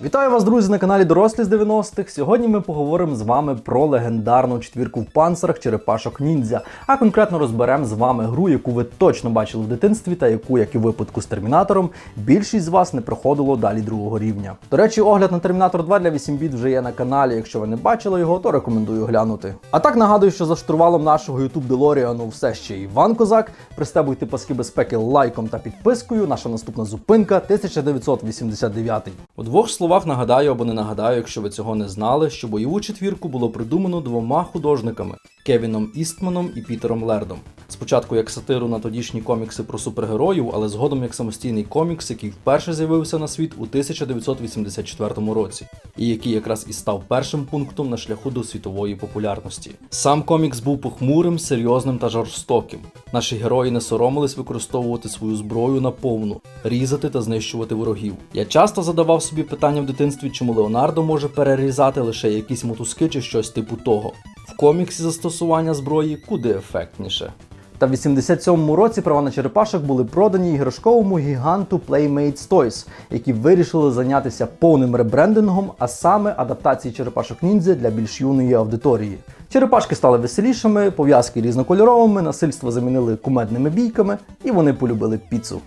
Вітаю вас, друзі, на каналі Дорослі з 90-х. Сьогодні ми поговоримо з вами про легендарну четвірку в панцирах черепашок ніндзя. А конкретно розберемо з вами гру, яку ви точно бачили в дитинстві, та яку, як і в випадку з термінатором, більшість з вас не проходило далі другого рівня. До речі, огляд на Термінатор 2 для 8 біт вже є на каналі. Якщо ви не бачили його, то рекомендую глянути. А так нагадую, що за штурвалом нашого YouTube Делоріану все ще Іван Козак. Пристебуйте паски безпеки лайком та підпискою. Наша наступна зупинка 1989. У двох словах нагадаю або не нагадаю, якщо ви цього не знали, що бойову четвірку було придумано двома художниками Кевіном Істманом і Пітером Лердом. Спочатку як сатиру на тодішні комікси про супергероїв, але згодом як самостійний комікс, який вперше з'явився на світ у 1984 році, і який якраз і став першим пунктом на шляху до світової популярності. Сам комікс був похмурим, серйозним та жорстоким. Наші герої не соромились використовувати свою зброю наповну, різати та знищувати ворогів. Я часто задавав собі питання в дитинстві, чому Леонардо може перерізати лише якісь мотузки чи щось типу того. В коміксі застосування зброї куди ефектніше. Та в 87-му році права на черепашок були продані іграшковому гіганту Playmates Toys, які вирішили зайнятися повним ребрендингом, а саме адаптації черепашок ніндзя для більш юної аудиторії. Черепашки стали веселішими, пов'язки різнокольоровими, насильство замінили кумедними бійками, і вони полюбили піцу.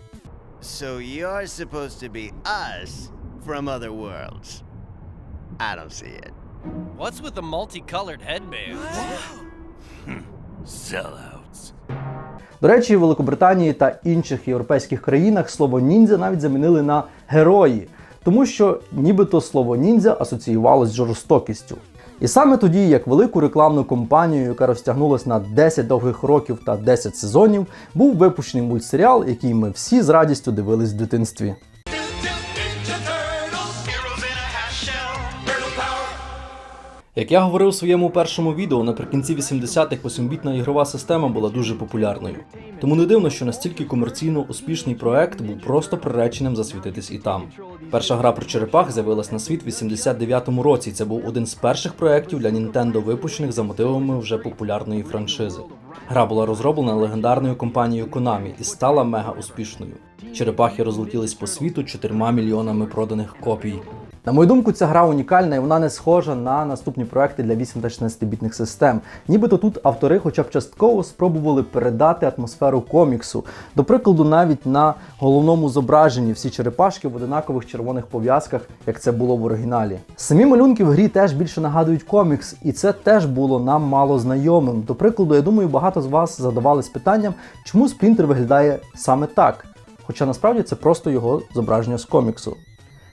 So you're supposed to be us from other worlds. I don't see it. What's with the multicolored headbands? Sellouts. До речі, в Великобританії та інших європейських країнах слово ніндзя навіть замінили на герої, тому що нібито слово ніндзя асоціювалось з жорстокістю. І саме тоді, як велику рекламну кампанію, яка розтягнулась на 10 довгих років та 10 сезонів, був випущений мультсеріал, який ми всі з радістю дивились в дитинстві. Як я говорив у своєму першому відео, наприкінці 80-х 8-бітна ігрова система була дуже популярною. Тому не дивно, що настільки комерційно успішний проект був просто приреченим засвітитись і там. Перша гра про черепах з'явилась на світ в 89-му році. Це був один з перших проєктів для Nintendo, випущених за мотивами вже популярної франшизи. Гра була розроблена легендарною компанією Konami і стала мега успішною. Черепахи розлетілись по світу 4 мільйонами проданих копій. На мою думку, ця гра унікальна і вона не схожа на наступні проекти для 8 та 16-бітних систем. Нібито тут автори, хоча б частково, спробували передати атмосферу коміксу. До прикладу, навіть на головному зображенні всі черепашки в одинакових червоних пов'язках, як це було в оригіналі. Самі малюнки в грі теж більше нагадують комікс, і це теж було нам мало знайомим. До прикладу, я думаю, багато з вас задавались питанням, чому Спрінтер виглядає саме так. Хоча насправді це просто його зображення з коміксу.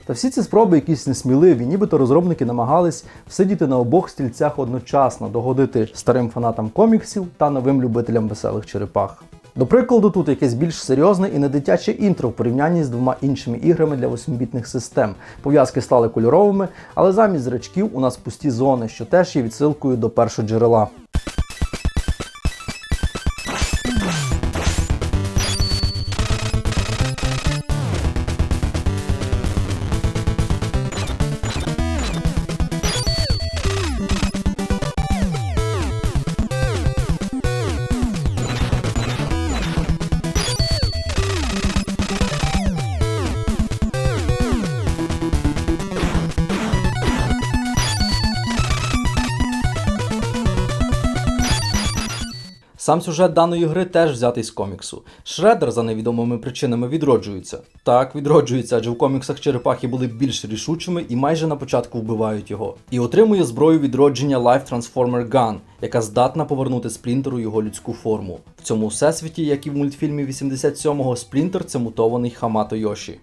Та всі ці спроби якісь несміливі, нібито розробники намагались всидіти на обох стільцях одночасно, догодити старим фанатам коміксів та новим любителям веселих черепах. До прикладу, тут якесь більш серйозне і не дитяче інтро в порівнянні з двома іншими іграми для 8-бітних систем. Пов'язки стали кольоровими, але замість зрачків у нас пусті зони, що теж є відсилкою до першого джерела. Сам сюжет даної гри теж взятий з коміксу. Шредер за невідомими причинами відроджується. Так, відроджується, адже в коміксах черепахи були більш рішучими і майже на початку вбивають його. І отримує зброю відродження Life Transformer Gun, яка здатна повернути Сплінтеру його людську форму. В цьому всесвіті, як і в мультфільмі 87-го, Сплінтер це мутований Хамато Йоші.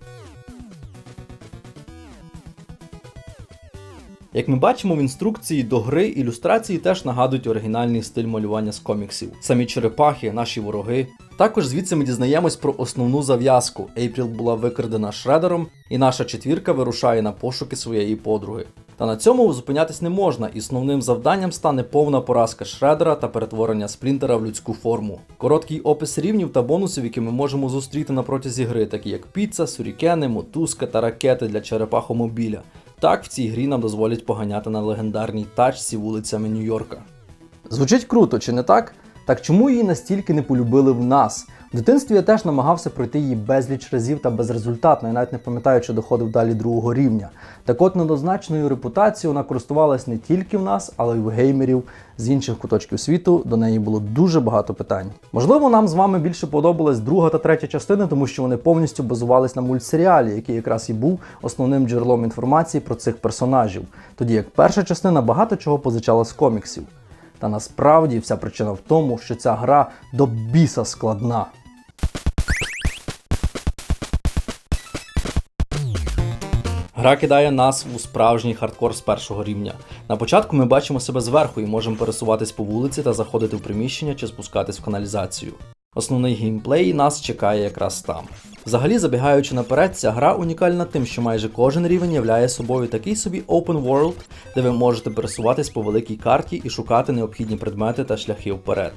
Як ми бачимо в інструкції до гри, ілюстрації теж нагадують оригінальний стиль малювання з коміксів. Самі черепахи, наші вороги. Також звідси ми дізнаємось про основну зав'язку. Ейпріл була викрадена шредером, і наша четвірка вирушає на пошуки своєї подруги. Та на цьому зупинятись не можна, і основним завданням стане повна поразка шредера та перетворення сплінтера в людську форму. Короткий опис рівнів та бонусів, які ми можемо зустріти на протязі гри, такі як піца, сурікени, мотузка та ракети для черепахомобіля. Так в цій грі нам дозволять поганяти на легендарній тачці вулицями Нью-Йорка. Звучить круто, чи не так? Так чому її настільки не полюбили в нас? В дитинстві я теж намагався пройти її безліч разів та безрезультатно, я навіть не пам'ятаю, чи доходив далі другого рівня. Так от недозначною репутацією вона користувалась не тільки в нас, але й в геймерів з інших куточків світу. До неї було дуже багато питань. Можливо, нам з вами більше подобалась друга та третя частини, тому що вони повністю базувались на мультсеріалі, який якраз і був основним джерелом інформації про цих персонажів. Тоді як перша частина багато чого позичала з коміксів. Та насправді вся причина в тому, що ця гра до біса складна. Гра кидає нас у справжній хардкор з першого рівня. На початку ми бачимо себе зверху і можемо пересуватись по вулиці та заходити в приміщення чи спускатись в каналізацію. Основний геймплей нас чекає якраз там. Взагалі, забігаючи наперед, ця гра унікальна тим, що майже кожен рівень являє собою такий собі open world, де ви можете пересуватись по великій карті і шукати необхідні предмети та шляхи вперед.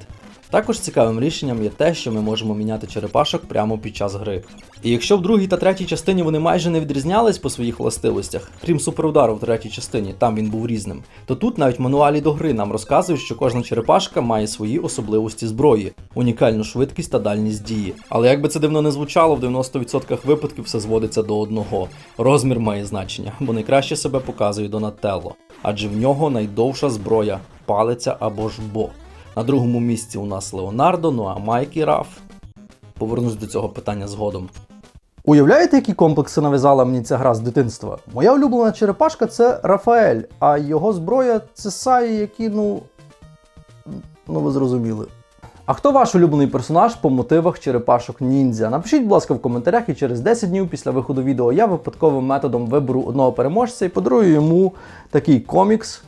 Також цікавим рішенням є те, що ми можемо міняти черепашок прямо під час гри. І якщо в другій та третій частині вони майже не відрізнялись по своїх властивостях, крім суперудару в третій частині, там він був різним, то тут навіть мануалі до гри нам розказують, що кожна черепашка має свої особливості зброї, унікальну швидкість та дальність дії. Але як би це дивно не звучало, в 90% випадків все зводиться до одного. Розмір має значення, бо найкраще себе показує Донателло, адже в нього найдовша зброя палиця або ж бо. На другому місці у нас Леонардо, ну а Майк і Раф. Повернусь до цього питання згодом. Уявляєте, які комплекси нав'язала мені ця гра з дитинства? Моя улюблена черепашка це Рафаель, а його зброя це Саї, які, ну. Ну, ви зрозуміли. А хто ваш улюблений персонаж по мотивах черепашок ніндзя? Напишіть, будь ласка, в коментарях, і через 10 днів після виходу відео я випадковим методом виберу одного переможця і подарую йому такий комікс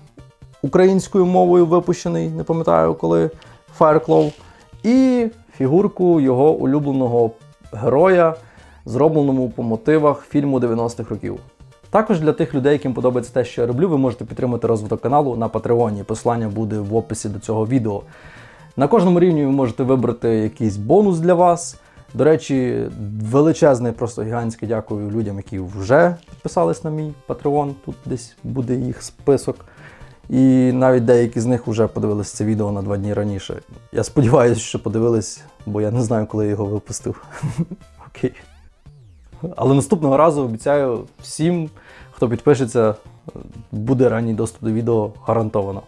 українською мовою випущений, не пам'ятаю коли, Fireclaw, і фігурку його улюбленого героя, зробленому по мотивах фільму 90-х років. Також для тих людей, яким подобається те, що я роблю, ви можете підтримати розвиток каналу на Патреоні. Посилання буде в описі до цього відео. На кожному рівні ви можете вибрати якийсь бонус для вас. До речі, величезне, просто гігантське дякую людям, які вже підписались на мій Patreon. Тут десь буде їх список. І навіть деякі з них вже подивилися це відео на два дні раніше. Я сподіваюся, що подивились, бо я не знаю, коли я його випустив. Окей. Але наступного разу обіцяю всім, хто підпишеться, буде ранній доступ до відео гарантовано.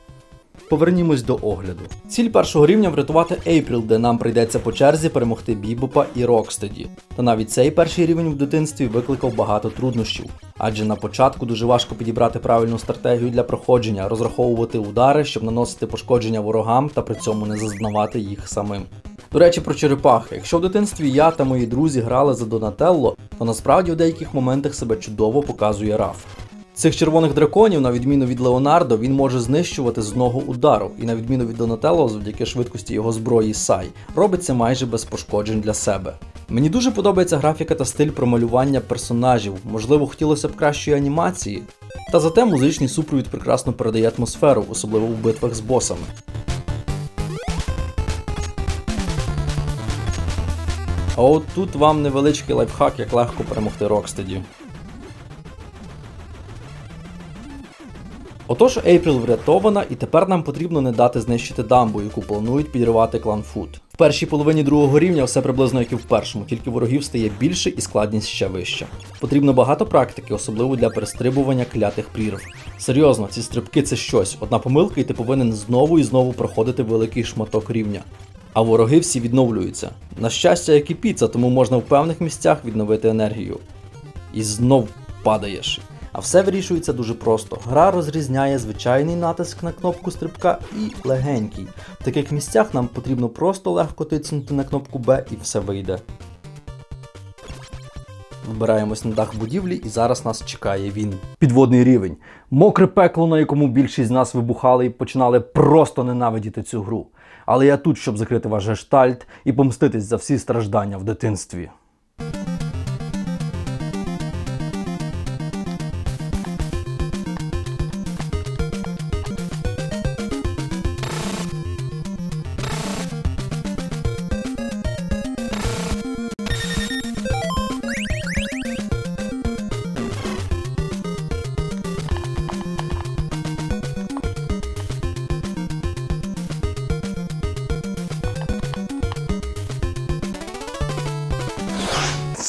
Повернімось до огляду. Ціль першого рівня врятувати Ейпріл, де нам прийдеться по черзі перемогти Бібопа і Рокстеді. Та навіть цей перший рівень в дитинстві викликав багато труднощів, адже на початку дуже важко підібрати правильну стратегію для проходження, розраховувати удари, щоб наносити пошкодження ворогам та при цьому не зазнавати їх самим. До речі, про черепахи. Якщо в дитинстві я та мої друзі грали за Донателло, то насправді в деяких моментах себе чудово показує Раф. Цих червоних драконів, на відміну від Леонардо, він може знищувати з одного удару, і на відміну від Донателло, завдяки швидкості його зброї Сай, робить це майже без пошкоджень для себе. Мені дуже подобається графіка та стиль промалювання персонажів, можливо, хотілося б кращої анімації. Та зате музичний супровід прекрасно передає атмосферу, особливо у битвах з босами. А от тут вам невеличкий лайфхак, як легко перемогти Рокстеді. Отож, Ейпріл врятована, і тепер нам потрібно не дати знищити дамбу, яку планують підривати клан Фуд. В першій половині другого рівня все приблизно як і в першому, тільки ворогів стає більше і складність ще вища. Потрібно багато практики, особливо для перестрибування клятих прірв. Серйозно, ці стрибки це щось. Одна помилка, і ти повинен знову і знову проходити великий шматок рівня. А вороги всі відновлюються. На щастя, як і піца, тому можна в певних місцях відновити енергію. І знов падаєш. А все вирішується дуже просто. Гра розрізняє звичайний натиск на кнопку стрибка і легенький. В таких місцях нам потрібно просто легко тицнути на кнопку Б і все вийде. Вибираємось на дах будівлі, і зараз нас чекає він. Підводний рівень. Мокре пекло, на якому більшість з нас вибухали і починали просто ненавидіти цю гру. Але я тут, щоб закрити ваш гештальт і помститись за всі страждання в дитинстві.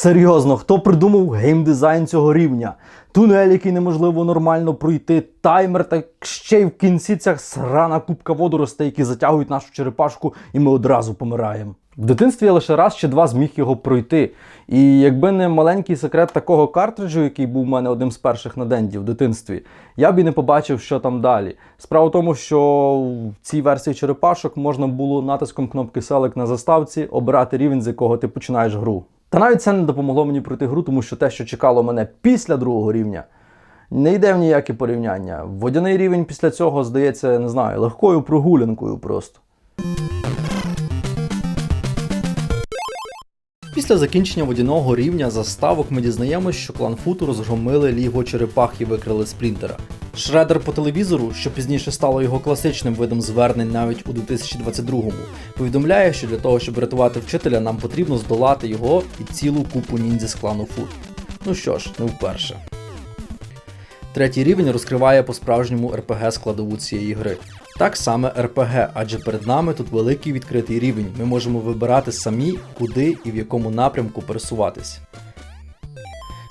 Серйозно, хто придумав геймдизайн цього рівня? Тунель, який неможливо нормально пройти, таймер, та ще й в кінці ця срана кубка водоростей, які затягують нашу черепашку, і ми одразу помираємо. В дитинстві я лише раз чи два зміг його пройти. І якби не маленький секрет такого картриджу, який був у мене одним з перших на денді в дитинстві, я б і не побачив, що там далі. Справа в тому, що в цій версії черепашок можна було натиском кнопки Select на заставці обирати рівень, з якого ти починаєш гру. Та навіть це не допомогло мені пройти гру, тому що те, що чекало мене після другого рівня, не йде в ніякі порівняння. Водяний рівень після цього здається, не знаю, легкою прогулянкою просто. Після закінчення водяного рівня заставок ми дізнаємось, що клан Футу розгромили лігу черепах і викрили сплінтера. Шредер по телевізору, що пізніше стало його класичним видом звернень навіть у 2022-му, повідомляє, що для того, щоб рятувати вчителя, нам потрібно здолати його і цілу купу ніндзя з клану Фут. Ну що ж, не вперше. Третій рівень розкриває по-справжньому РПГ складову цієї гри. Так саме РПГ, адже перед нами тут великий відкритий рівень. Ми можемо вибирати самі, куди і в якому напрямку пересуватись.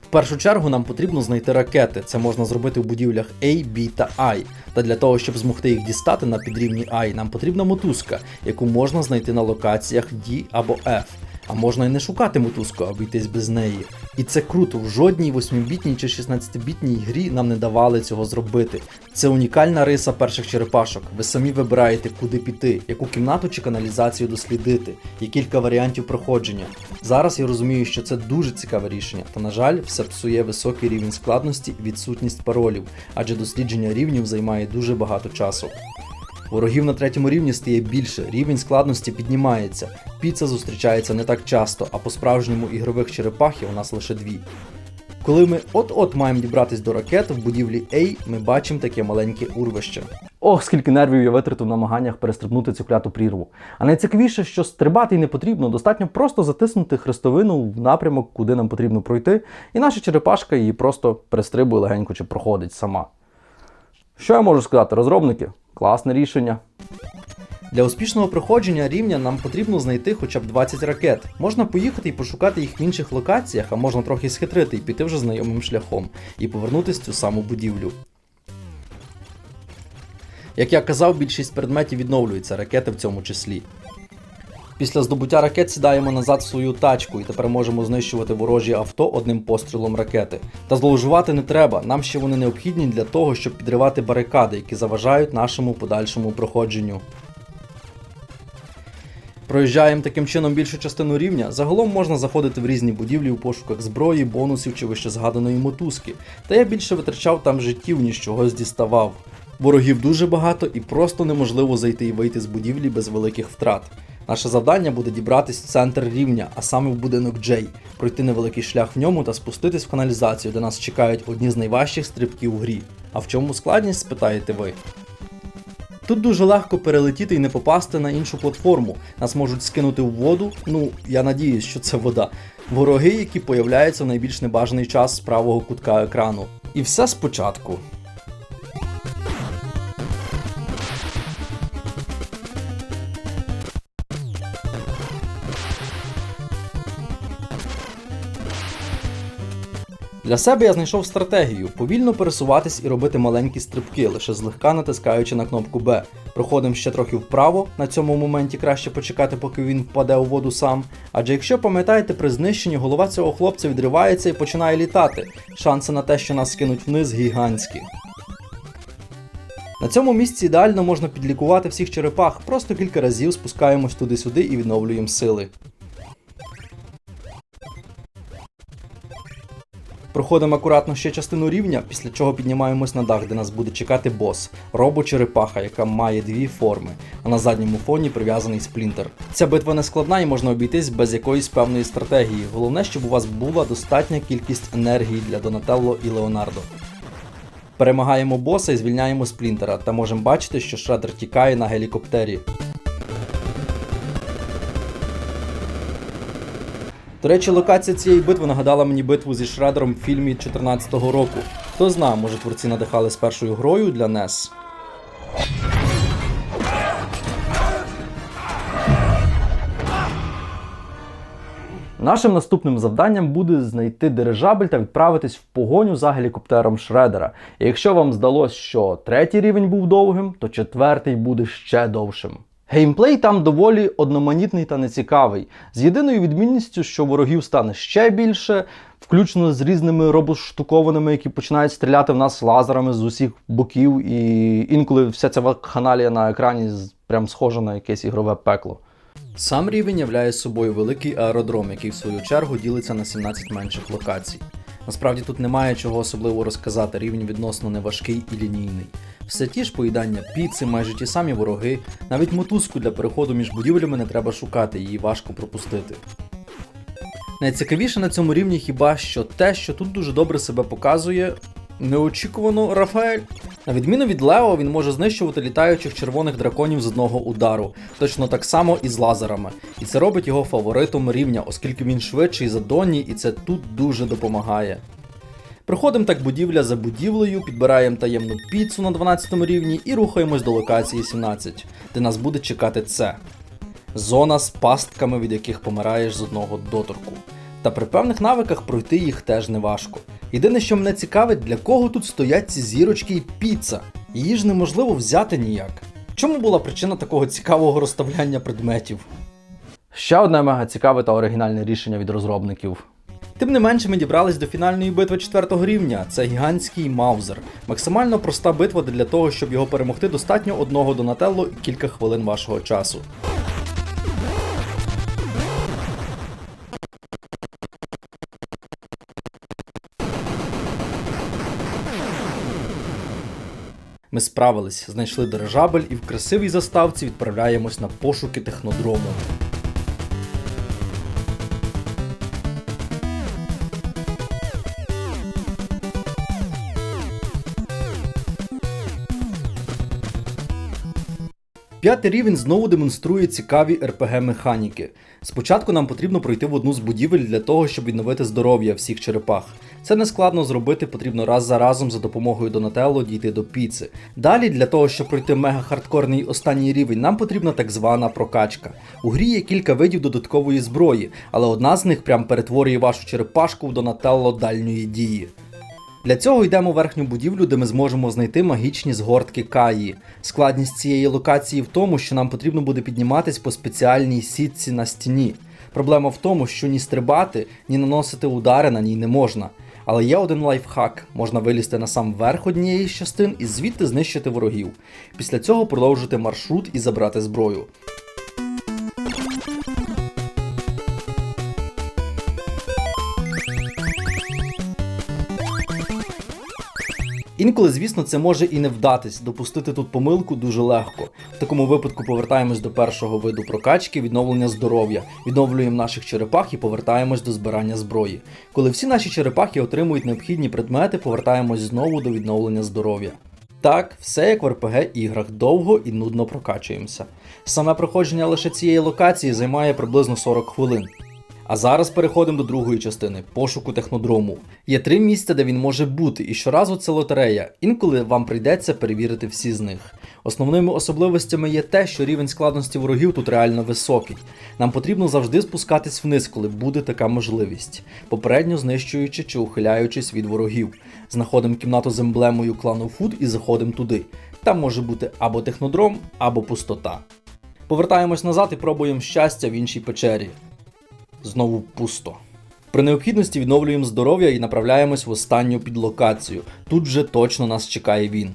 В першу чергу нам потрібно знайти ракети. Це можна зробити в будівлях A, B та I. Та для того, щоб змогти їх дістати на підрівні I, нам потрібна мотузка, яку можна знайти на локаціях D або F. А можна і не шукати мотузку, а обійтись без неї. І це круто, в жодній 8-бітній чи 16-бітній грі нам не давали цього зробити. Це унікальна риса перших черепашок. Ви самі вибираєте, куди піти, яку кімнату чи каналізацію дослідити. Є кілька варіантів проходження. Зараз я розумію, що це дуже цікаве рішення, та на жаль, все псує високий рівень складності і відсутність паролів, адже дослідження рівнів займає дуже багато часу. Ворогів на третьому рівні стає більше, рівень складності піднімається. Піца зустрічається не так часто, а по-справжньому ігрових черепахів у нас лише дві. Коли ми от-от маємо дібратись до ракет, в будівлі A ми бачимо таке маленьке урвище. Ох, скільки нервів я витратив в намаганнях перестрибнути цю кляту прірву. А найцікавіше, що стрибати й не потрібно, достатньо просто затиснути хрестовину в напрямок, куди нам потрібно пройти, і наша черепашка її просто перестрибує легенько чи проходить сама. Що я можу сказати, розробники? Класне рішення. Для успішного проходження рівня нам потрібно знайти хоча б 20 ракет. Можна поїхати і пошукати їх в інших локаціях, а можна трохи схитрити і піти вже знайомим шляхом і повернутися в цю саму будівлю. Як я казав, більшість предметів відновлюється, ракети в цьому числі. Після здобуття ракет сідаємо назад в свою тачку і тепер можемо знищувати ворожі авто одним пострілом ракети. Та зловживати не треба, нам ще вони необхідні для того, щоб підривати барикади, які заважають нашому подальшому проходженню. Проїжджаємо таким чином більшу частину рівня. Загалом можна заходити в різні будівлі у пошуках зброї, бонусів чи вище згаданої мотузки. Та я більше витрачав там життів, ніж чогось діставав. Ворогів дуже багато і просто неможливо зайти і вийти з будівлі без великих втрат. Наше завдання буде дібратись в центр рівня, а саме в будинок Джей, пройти невеликий шлях в ньому та спуститись в каналізацію, де нас чекають одні з найважчих стрибків у грі. А в чому складність, спитаєте ви? Тут дуже легко перелетіти і не попасти на іншу платформу. Нас можуть скинути в воду. Ну, я надіюсь, що це вода. Вороги, які появляються в найбільш небажаний час з правого кутка екрану. І все спочатку. Для себе я знайшов стратегію повільно пересуватись і робити маленькі стрибки, лише злегка натискаючи на кнопку Б. Проходимо ще трохи вправо, на цьому моменті краще почекати, поки він впаде у воду сам. Адже якщо пам'ятаєте, при знищенні голова цього хлопця відривається і починає літати. Шанси на те, що нас скинуть вниз, гігантські. На цьому місці ідеально можна підлікувати всіх черепах, просто кілька разів спускаємось туди-сюди і відновлюємо сили. Проходимо акуратно ще частину рівня, після чого піднімаємось на дах, де нас буде чекати бос робо-черепаха, яка має дві форми, а на задньому фоні прив'язаний сплінтер. Ця битва не складна і можна обійтись без якоїсь певної стратегії. Головне, щоб у вас була достатня кількість енергії для Донателло і Леонардо. Перемагаємо боса і звільняємо сплінтера, та можемо бачити, що Шредер тікає на гелікоптері. До речі, локація цієї битви нагадала мені битву зі Шредером в фільмі 14-го року. Хто знає, може творці надихались першою грою для NES. Нашим наступним завданням буде знайти дирижабель та відправитись в погоню за гелікоптером Шредера. І якщо вам здалось, що третій рівень був довгим, то четвертий буде ще довшим. Геймплей там доволі одноманітний та нецікавий, з єдиною відмінністю, що ворогів стане ще більше, включно з різними робоштукованими, які починають стріляти в нас лазерами з усіх боків, і інколи вся ця вакханалія на екрані прям схожа на якесь ігрове пекло. Сам рівень являє собою великий аеродром, який в свою чергу ділиться на 17 менших локацій. Насправді тут немає чого особливо розказати, рівень відносно неважкий і лінійний. Все ті ж поїдання піци, майже ті самі вороги, навіть мотузку для переходу між будівлями не треба шукати, її важко пропустити. Найцікавіше на цьому рівні хіба що те, що тут дуже добре себе показує неочікувано Рафаель. На відміну від Лео, він може знищувати літаючих червоних драконів з одного удару, точно так само і з лазерами. І це робить його фаворитом рівня, оскільки він швидший за Донні, і це тут дуже допомагає. Проходимо так будівля за будівлею, підбираємо таємну піцу на 12 рівні і рухаємось до локації 17, де нас буде чекати це. Зона з пастками, від яких помираєш з одного доторку. Та при певних навиках пройти їх теж не важко. Єдине, що мене цікавить, для кого тут стоять ці зірочки і піца. Її ж неможливо взяти ніяк. Чому була причина такого цікавого розставляння предметів? Ще одне мега цікаве та оригінальне рішення від розробників. Тим не менше, ми дібрались до фінальної битви 4 рівня. Це гігантський Маузер. Максимально проста битва для того, щоб його перемогти, достатньо одного Донателло і кілька хвилин вашого часу. Ми справились, знайшли дирижабель і в красивій заставці відправляємось на пошуки технодрому. П'ятий рівень знову демонструє цікаві РПГ-механіки. Спочатку нам потрібно пройти в одну з будівель для того, щоб відновити здоров'я всіх черепах. Це не складно зробити, потрібно раз за разом за допомогою Донателло дійти до піци. Далі, для того, щоб пройти мега-хардкорний останній рівень, нам потрібна так звана прокачка. У грі є кілька видів додаткової зброї, але одна з них прям перетворює вашу черепашку в Донателло дальньої дії. Для цього йдемо в верхню будівлю, де ми зможемо знайти магічні згортки Каї. Складність цієї локації в тому, що нам потрібно буде підніматись по спеціальній сітці на стіні. Проблема в тому, що ні стрибати, ні наносити удари на ній не можна. Але є один лайфхак: можна вилізти на сам верх однієї з частин і звідти знищити ворогів. Після цього продовжити маршрут і забрати зброю. Інколи, звісно, це може і не вдатись. Допустити тут помилку дуже легко. В такому випадку повертаємось до першого виду прокачки, відновлення здоров'я, відновлюємо наших черепах і повертаємось до збирання зброї. Коли всі наші черепахи отримують необхідні предмети, повертаємось знову до відновлення здоров'я. Так, все як в РПГ іграх, довго і нудно прокачуємося. Саме проходження лише цієї локації займає приблизно 40 хвилин. А зараз переходимо до другої частини пошуку технодрому. Є три місця, де він може бути, і щоразу це лотерея. Інколи вам прийдеться перевірити всі з них. Основними особливостями є те, що рівень складності ворогів тут реально високий. Нам потрібно завжди спускатись вниз, коли буде така можливість, попередньо знищуючи чи ухиляючись від ворогів. Знаходимо кімнату з емблемою клану Фуд і заходимо туди. Там може бути або технодром, або пустота. Повертаємось назад і пробуємо щастя в іншій печері. Знову пусто. При необхідності відновлюємо здоров'я і направляємось в останню підлокацію. Тут вже точно нас чекає він.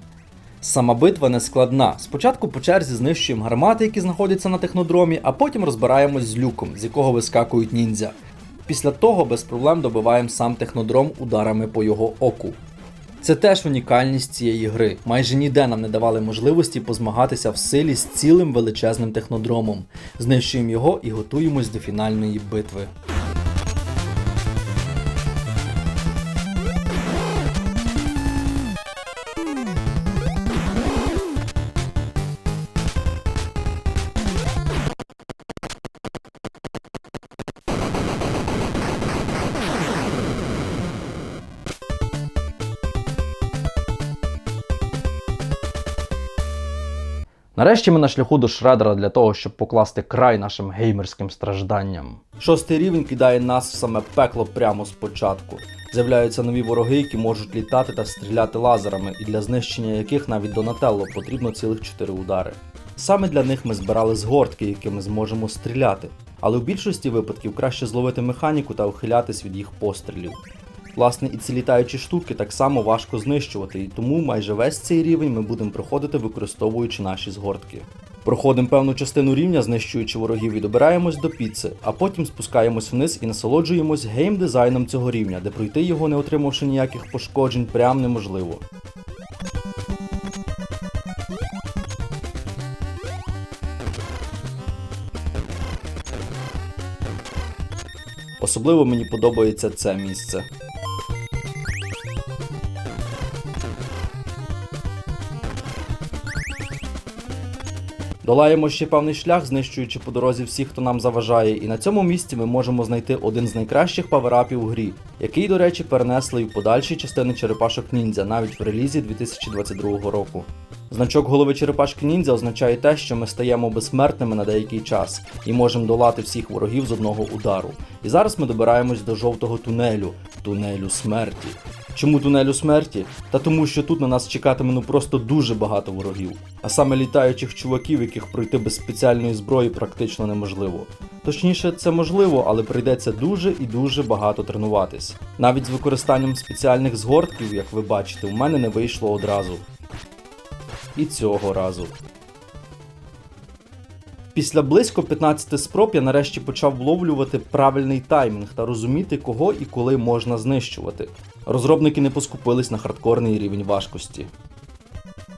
Сама битва не складна. Спочатку по черзі знищуємо гармати, які знаходяться на технодромі, а потім розбираємось з люком, з якого вискакують ніндзя. Після того без проблем добиваємо сам технодром ударами по його оку. Це теж унікальність цієї гри. Майже ніде нам не давали можливості позмагатися в силі з цілим величезним технодромом. Знищуємо його і готуємось до фінальної битви. Нарешті ми на шляху до шредера для того, щоб покласти край нашим геймерським стражданням. Шостий рівень кидає нас в саме пекло прямо спочатку. З'являються нові вороги, які можуть літати та стріляти лазерами, і для знищення яких навіть Донателло потрібно цілих 4 удари. Саме для них ми збирали згортки, якими зможемо стріляти, але в більшості випадків краще зловити механіку та ухилятись від їх пострілів. Власне, і ці літаючі штуки так само важко знищувати, і тому майже весь цей рівень ми будемо проходити використовуючи наші згортки. Проходимо певну частину рівня, знищуючи ворогів і добираємось до піци, а потім спускаємось вниз і насолоджуємось геймдизайном цього рівня, де пройти його, не отримавши ніяких пошкоджень, прям неможливо. Особливо мені подобається це місце. Долаємо ще певний шлях, знищуючи по дорозі всіх, хто нам заважає, і на цьому місці ми можемо знайти один з найкращих паверапів у грі, який, до речі, перенесли в подальші частини черепашок ніндзя, навіть в релізі 2022 року. Значок голови черепашки ніндзя означає те, що ми стаємо безсмертними на деякий час і можемо долати всіх ворогів з одного удару. І зараз ми добираємось до жовтого тунелю, тунелю смерті. Чому тунелю смерті? Та тому, що тут на нас чекатиме ну просто дуже багато ворогів, а саме літаючих чуваків, яких пройти без спеціальної зброї практично неможливо. Точніше, це можливо, але прийдеться дуже і дуже багато тренуватись. Навіть з використанням спеціальних згортків, як ви бачите, у мене не вийшло одразу. І цього разу. Після близько 15 спроб я нарешті почав вловлювати правильний таймінг та розуміти, кого і коли можна знищувати. Розробники не поскупились на хардкорний рівень важкості.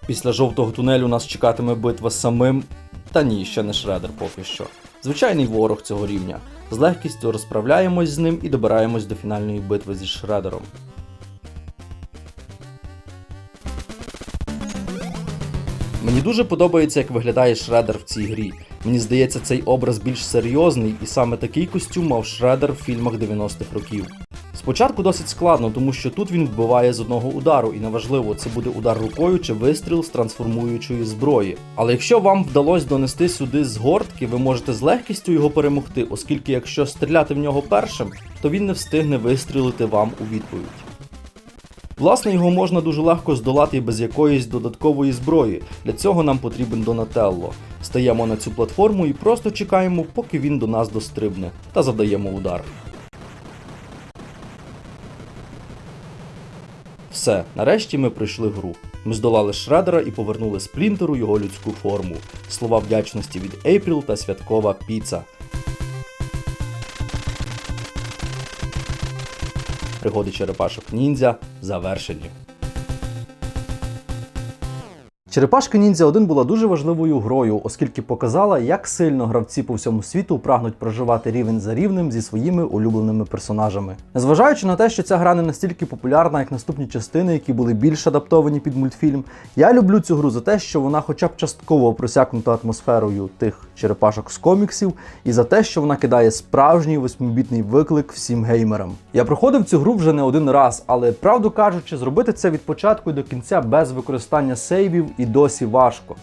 Після жовтого тунелю нас чекатиме битва з самим. Та ні, ще не шредер поки що. Звичайний ворог цього рівня. З легкістю розправляємось з ним і добираємось до фінальної битви зі шредером. Мені дуже подобається, як виглядає Шредер в цій грі. Мені здається, цей образ більш серйозний, і саме такий костюм мав Шредер в фільмах 90-х років. Спочатку досить складно, тому що тут він вбиває з одного удару, і неважливо, це буде удар рукою чи вистріл з трансформуючої зброї. Але якщо вам вдалося донести сюди з гортки, ви можете з легкістю його перемогти, оскільки якщо стріляти в нього першим, то він не встигне вистрілити вам у відповідь. Власне, його можна дуже легко здолати без якоїсь додаткової зброї. Для цього нам потрібен Донателло. Стаємо на цю платформу і просто чекаємо, поки він до нас дострибне, та завдаємо удар. Все, нарешті ми пройшли гру. Ми здолали Шредера і повернули Сплінтеру його людську форму. Слова вдячності від Ейпріл та святкова піца. Пригоди черепашок ніндзя завершені. Черепашка Ніндзя 1 була дуже важливою грою, оскільки показала, як сильно гравці по всьому світу прагнуть проживати рівень за рівнем зі своїми улюбленими персонажами. Незважаючи на те, що ця гра не настільки популярна, як наступні частини, які були більш адаптовані під мультфільм, я люблю цю гру за те, що вона хоча б частково просякнута атмосферою тих черепашок з коміксів, і за те, що вона кидає справжній восьмибітний виклик всім геймерам. Я проходив цю гру вже не один раз, але правду кажучи, зробити це від початку і до кінця без використання сейвів і досі важко.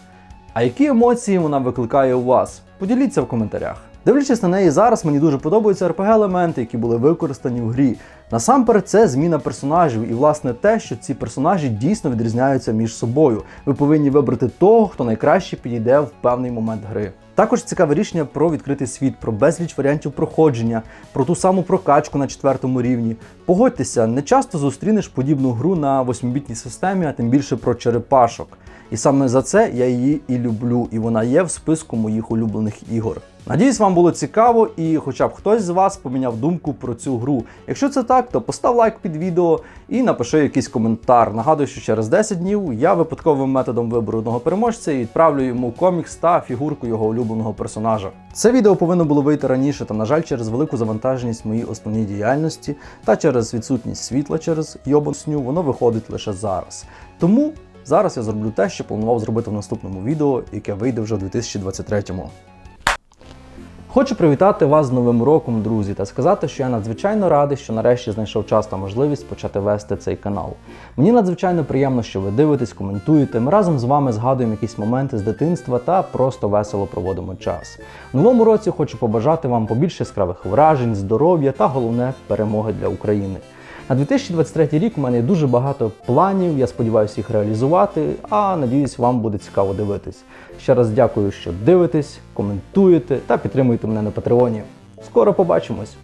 А які емоції вона викликає у вас? Поділіться в коментарях. Дивлячись на неї зараз, мені дуже подобаються RPG-елементи, які були використані в грі. Насамперед, це зміна персонажів, і власне те, що ці персонажі дійсно відрізняються між собою. Ви повинні вибрати того, хто найкраще підійде в певний момент гри. Також цікаве рішення про відкритий світ, про безліч варіантів проходження, про ту саму прокачку на четвертому рівні. Погодьтеся, не часто зустрінеш подібну гру на восьмибітній системі, а тим більше про черепашок. І саме за це я її і люблю, і вона є в списку моїх улюблених ігор. Надіюсь, вам було цікаво, і хоча б хтось з вас поміняв думку про цю гру. Якщо це так, то постав лайк під відео і напиши якийсь коментар. Нагадую, що через 10 днів я випадковим методом вибору одного переможця і відправлю йому комікс та фігурку його улюбленого персонажа. Це відео повинно було вийти раніше, та, на жаль, через велику завантаженість моїй основній діяльності та через відсутність світла через йобансню, воно виходить лише зараз. Тому зараз я зроблю те, що планував зробити в наступному відео, яке вийде вже в 2023-му. Хочу привітати вас з Новим роком, друзі, та сказати, що я надзвичайно радий, що нарешті знайшов час та можливість почати вести цей канал. Мені надзвичайно приємно, що ви дивитесь, коментуєте. Ми разом з вами згадуємо якісь моменти з дитинства та просто весело проводимо час. В новому році хочу побажати вам побільше яскравих вражень, здоров'я та головне перемоги для України. На 2023 рік у мене дуже багато планів. Я сподіваюся їх реалізувати. А надіюсь, вам буде цікаво дивитись. Ще раз дякую, що дивитесь, коментуєте та підтримуєте мене на Патреоні. Скоро побачимось!